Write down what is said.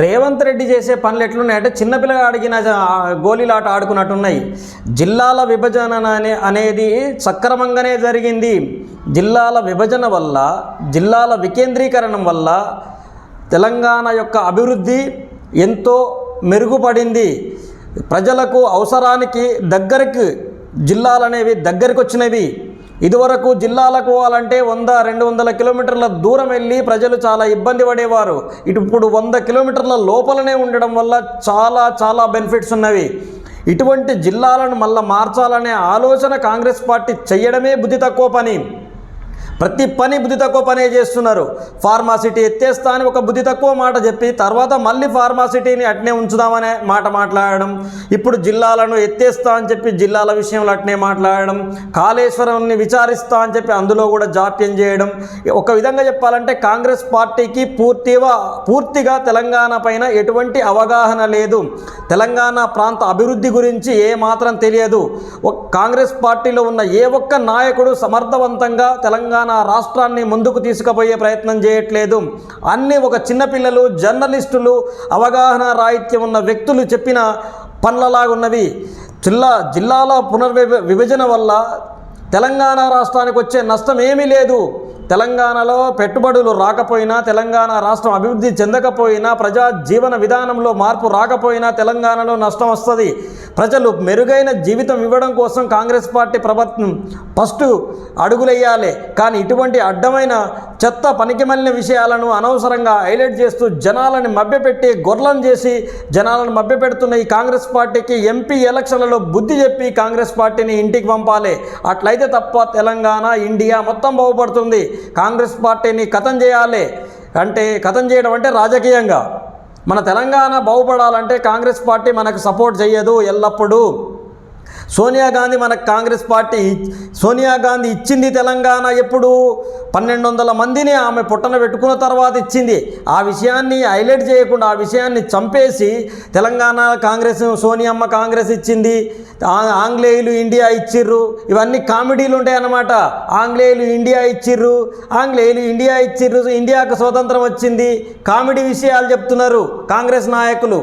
రేవంత్ రెడ్డి చేసే పనులు ఎట్లున్నాయంటే చిన్నపిల్లగా అడిగిన గోళీలాట ఆడుకున్నట్టున్నాయి. జిల్లాల విభజన అనే అనేది సక్రమంగానే జరిగింది. జిల్లాల విభజన వల్ల జిల్లాల వికేంద్రీకరణం వల్ల తెలంగాణ యొక్క అభివృద్ధి ఎంతో మెరుగుపడింది. ప్రజలకు అవసరానికి దగ్గరికి జిల్లాలనేవి దగ్గరికి వచ్చినవి ఇదివరకు జిల్లాలకు పోవాలంటే వంద రెండు వందల కిలోమీటర్ల దూరం వెళ్ళి ప్రజలు చాలా ఇబ్బంది పడేవారు. ఇటు ఇప్పుడు వంద కిలోమీటర్ల లోపలనే ఉండడం వల్ల చాలా చాలా బెనిఫిట్స్ ఉన్నవి. ఇటువంటి జిల్లాలను మళ్ళీ మార్చాలనే ఆలోచన కాంగ్రెస్ పార్టీ చేయడమే బుద్ధి తక్కువ పని. ప్రతి పని బుద్ధి తక్కువ పనే చేస్తున్నారు. ఫార్మాసిటీ ఎత్తేస్తా అని ఒక బుద్ధి తక్కువ మాట చెప్పి తర్వాత మళ్ళీ ఫార్మాసిటీని అట్నే ఉంచుదామనే మాట మాట్లాడడం ఇప్పుడు జిల్లాలను ఎత్తేస్తా అని చెప్పి జిల్లాల విషయంలో అట్నే మాట్లాడడం కాళేశ్వరంని విచారిస్తా అని చెప్పి అందులో కూడా జాప్యం చేయడం ఒక విధంగా చెప్పాలంటే కాంగ్రెస్ పార్టీకి పూర్తిగా పూర్తిగా తెలంగాణ పైన ఎటువంటి అవగాహన లేదు. తెలంగాణ ప్రాంత అభివృద్ధి గురించి ఏ మాత్రం తెలియదు. కాంగ్రెస్ పార్టీలో ఉన్న ఏ ఒక్క నాయకుడు సమర్థవంతంగా తెలంగాణ తెలంగాణ రాష్ట్రాన్ని ముందుకు తీసుకుపోయే ప్రయత్నం చేయట్లేదు. అన్నీ ఒక చిన్నపిల్లలు జర్నలిస్టులు అవగాహన రాహిత్యం ఉన్న వ్యక్తులు చెప్పిన పనులలాగున్నవి. జిల్లా జిల్లాల పునర్విభ విభజన వల్ల తెలంగాణ రాష్ట్రానికి వచ్చే నష్టం ఏమీ లేదు. తెలంగాణలో పెట్టుబడులు రాకపోయినా తెలంగాణ రాష్ట్రం అభివృద్ధి చెందకపోయినా ప్రజా జీవన విధానంలో మార్పు రాకపోయినా తెలంగాణలో నష్టం వస్తుంది. ప్రజలు మెరుగైన జీవితం ఇవ్వడం కోసం కాంగ్రెస్ పార్టీ ప్రభుత్వం ఫస్ట్ అడుగులేయాలి కానీ ఇటువంటి అడ్డమైన చెత్త పనికిమలిన విషయాలను అనవసరంగా హైలైట్ చేస్తూ జనాలను మభ్యపెట్టి గొర్రెలను చేసి జనాలను మభ్యపెడుతున్న ఈ కాంగ్రెస్ పార్టీకి ఎంపీ ఎలక్షన్లలో బుద్ధి చెప్పి కాంగ్రెస్ పార్టీని ఇంటికి పంపాలి. అట్లయితే తప్ప తెలంగాణ ఇండియా మొత్తం బాగుపడుతుంది. కాంగ్రెస్ పార్టీని కథం చేయాలి. అంటే కథం చేయడం అంటే రాజకీయంగా. మన తెలంగాణ బాగుపడాలంటే కాంగ్రెస్ పార్టీ మనకు సపోర్ట్ చేయదు ఎల్లప్పుడూ. సోనియా గాంధీ మనకు కాంగ్రెస్ పార్టీ సోనియా గాంధీ ఇచ్చింది తెలంగాణ ఎప్పుడు? పన్నెండు వందల మందిని ఆమె పుట్టన పెట్టుకున్న తర్వాత ఇచ్చింది. ఆ విషయాన్ని హైలైట్ చేయకుండా ఆ విషయాన్ని చంపేసి తెలంగాణ కాంగ్రెస్ సోనియమ్మ కాంగ్రెస్ ఇచ్చింది. ఆంగ్లేయులు ఇండియా ఇచ్చిర్రు. ఇవన్నీ కామెడీలు ఉంటాయన్నమాట. ఆంగ్లేయులు ఇండియా ఇచ్చిర్రు. ఆంగ్లేయులు ఇండియా ఇచ్చిర్రు. ఇండియాకు స్వతంత్రం వచ్చింది. కామెడీ విషయాలు చెప్తున్నారు కాంగ్రెస్ నాయకులు.